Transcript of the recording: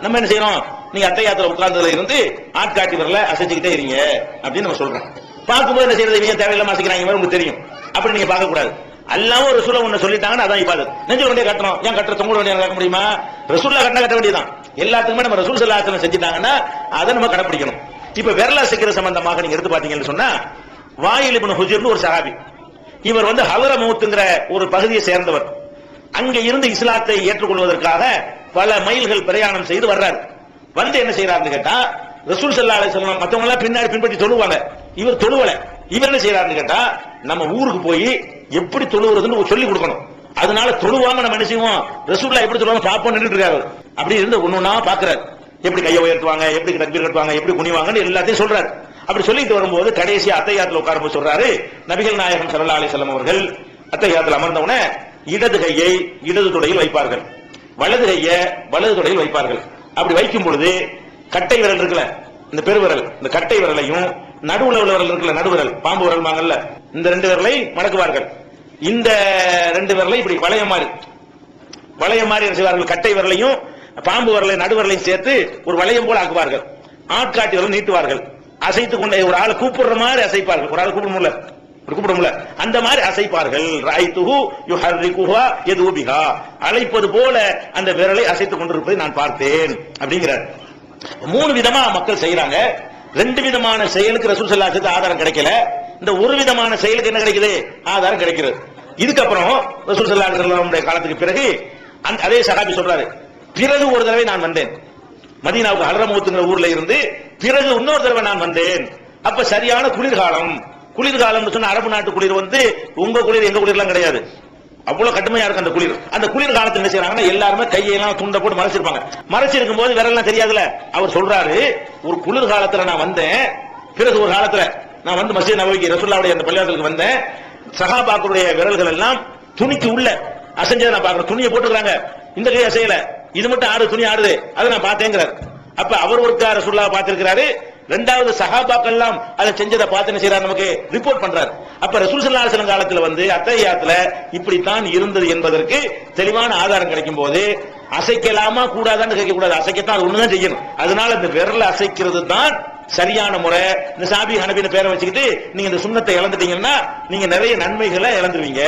நம்ம என்ன செய்யறோம்? நீங்க அத்தை யாத்திரை உட்கார்ந்ததுல இருந்து ஆட்காட்டி வரல அசைச்சுக்கிட்டே இருங்க அப்படின்னு நம்ம சொல்றோம். பார்க்கும்போது என்ன செய்யறது? இவங்க தேவையில்லாம அசைக்கிறாங்க. மாதிரி உங்களுக்கு தெரியும். அப்படி நீங்க பார்க்க கூடாது. அல்லாம ஒரு ரசூல ஒண்ணு சொல்லிட்டாங்கன்னா அதான் இபாதத். நெஞ்சு வண்டியை கட்டணும். ஏன் கட்டுற? தொங்க வண்டியை கட்ட முடியுமா? ரசூல்ல கட்ட கட்ட வேண்டியதான் எல்லாத்துக்குமே நம்ம ரசூல் சல்லாசனம் செஞ்சுட்டாங்கன்னா அதை நம்ம கடைப்பிடிக்கணும். இப்ப விரல சிக்கிற சம்பந்தமாக நீங்க எடுத்து பாத்தீங்கன்னு சொன்னா வாயில் இப்னு ஹுஜர்னு ஒரு சஹாபி. இவர் வந்து ஹலர மௌத்துங்கிற ஒரு பகுதியை சேர்ந்தவர். அங்க இருந்து இஸ்லாத்தை ஏற்றுக்கொள்வதற்காக பல மைல்கள் பிரயாணம் செய்து வர்றாரு. வந்து என்ன செய்யறாருன்னு கேட்டா ரசூல் சல்லா அலிஸ்லாம் மத்தவங்க எல்லாம் பின்னாடி பின்பற்றி தொழுவாங்க. இவர் தொழுவல. இவர் என்ன செய்யறாருன்னு கேட்டா நம்ம ஊருக்கு போய் எப்படி தொழுவுறதுன்னு சொல்லி கொடுக்கணும். அதனால தொழுவாம நம்ம என்ன செய்வோம்? ரசூல்லா எப்படி தொழுவாங்க பாப்போம் நின்றுட்டு இருக்காரு. அப்படி இருந்து ஒன்னொன்னா பாக்குறாரு. எப்படி கையை உயர்த்துவாங்க எப்படி தக்பீர் கட்டுவாங்க எப்படி குனிவாங்கன்னு எல்லாத்தையும் சொல்றாரு. அப்படி சொல்லிட்டு வரும்போது கடைசி அத்தையாத்துல உட்காரும்போது சொல்றாரு நபிகள் நாயகம் சல்லா அலிசல்லம் அவர்கள் அத்தையாத்துல அமர்ந்தவுடனே இடது கையை இடது துடையில் வைப்பார்கள். வலது கையை வலது தொடையில் வைப்பார்கள். அப்படி வைக்கும் பொழுது கட்டை விரல் இருக்குல்ல இந்த பெருவிரல் இந்த கட்டை விரலையும் நடுவுல உள்ள விரல் இருக்குல்ல நடுவிரல் பாம்பு விரல் வாங்கல்ல இந்த ரெண்டு விரலை மடக்குவார்கள். இந்த ரெண்டு விரலை இப்படி வளைய மாதிரி வளைய மாதிரி செய்வார்கள்? கட்டை விரலையும் பாம்பு விரலை நடுவிரலையும் சேர்த்து ஒரு வளையம் போல ஆக்குவார்கள். ஆட்காட்டி விரல் நீட்டுவார்கள். அசைத்து கொண்டே ஒரு ஆளை கூப்பிடுற மாதிரி அசைப்பார்கள். ஒரு ஆள் கூப்பிட முடியல. கூப்பிடும்ல. கூப்பிட முடியல அந்த மாதிரி அசைப்பார்கள். ராய்த்துஹு யுஹர்ரிகுஹா யதுபிஹா. அழைப்பது போல அந்த விரலை அசைத்துக் கொண்டிருப்பதை நான் பார்த்தேன் அப்படிங்கிறார். மூணு விதமா மக்கள் செய்யறாங்க. ரெண்டு விதமான செயலுக்கு ரசூல் சல்லாசத்து ஆதாரம் கிடைக்கல. இந்த ஒரு விதமான செயலுக்கு என்ன கிடைக்குது? ஆதாரம் கிடைக்கிறது. இதுக்கப்புறம் ரசூல் சல்லாஹ் காலத்துக்கு பிறகு அதே சகாபி சொல்றாரு. பிறகு ஒரு தடவை நான் வந்தேன். மதீனாவுக்கு அலரமுகத்துங்கிற ஊர்ல இருந்து பிறகு இன்னொரு தடவை நான் வந்தேன். அப்ப சரியான குளிர்காலம். குளிர்காலம்னு சொன்ன அரபு நாட்டு குளிர் வந்து உங்க குளிர் எங்க குளிர்லாம் கிடையாது. அவ்வளவு கடுமையா இருக்கு அந்த குளிர். அந்த குளிர் காலத்துல என்ன செய்யறாங்கன்னா எல்லாருமே கையெல்லாம் துண்டை போட்டு மறைச்சிருப்பாங்க. மறைச்சிருக்கும் போது விரல்லாம் தெரியாதுல அவர் சொல்றாரு ஒரு குளிர் காலத்துல நான் வந்தேன். பிறகு ஒரு காலத்துல நான் வந்து மசீத் நபவிக்கு ரசூல்லாவுடைய அந்த பள்ளியாசலுக்கு வந்தேன். சகாபாக்களுடைய விரல்கள் எல்லாம் துணிக்கு உள்ள. அசைஞ்சதை நான் பாக்குறேன் துணியை போட்டுக்கிறாங்க. இந்த கையை அசையல. இது மட்டும் ஆடு துணி ஆடுது. அதை நான் பார்த்தேங்கிறார். அப்ப அவர் ஒருக்கா ரசுல்லா பார்த்திருக்கிறாரு. ரெண்டாவது சஹாபாக்கள் எல்லாம் அதை செஞ்சதை பார்த்து என்ன செய்யறாரு நமக்கு ரிப்போர்ட் பண்றாரு. அப்ப ரசூல் ஸல்லல்லாஹு காலத்துல வந்து அத்தையாத்துல இப்படித்தான் இருந்தது என்பதற்கு தெளிவான ஆதாரம் கிடைக்கும் போது அசைக்கலாமா கூடாதான்னு கேட்க கூடாது அசைக்கத்தான் அது ஒண்ணுதான் செய்யணும். அதனால இந்த விரல அசைக்கிறது தான் சரியான முறை. இந்த சாபி ஹனபின பேரை வச்சுக்கிட்டு நீங்க இந்த சுண்ணத்தை இழந்துட்டீங்கன்னா நீங்க நிறைய நன்மைகளை இழந்துருவீங்க.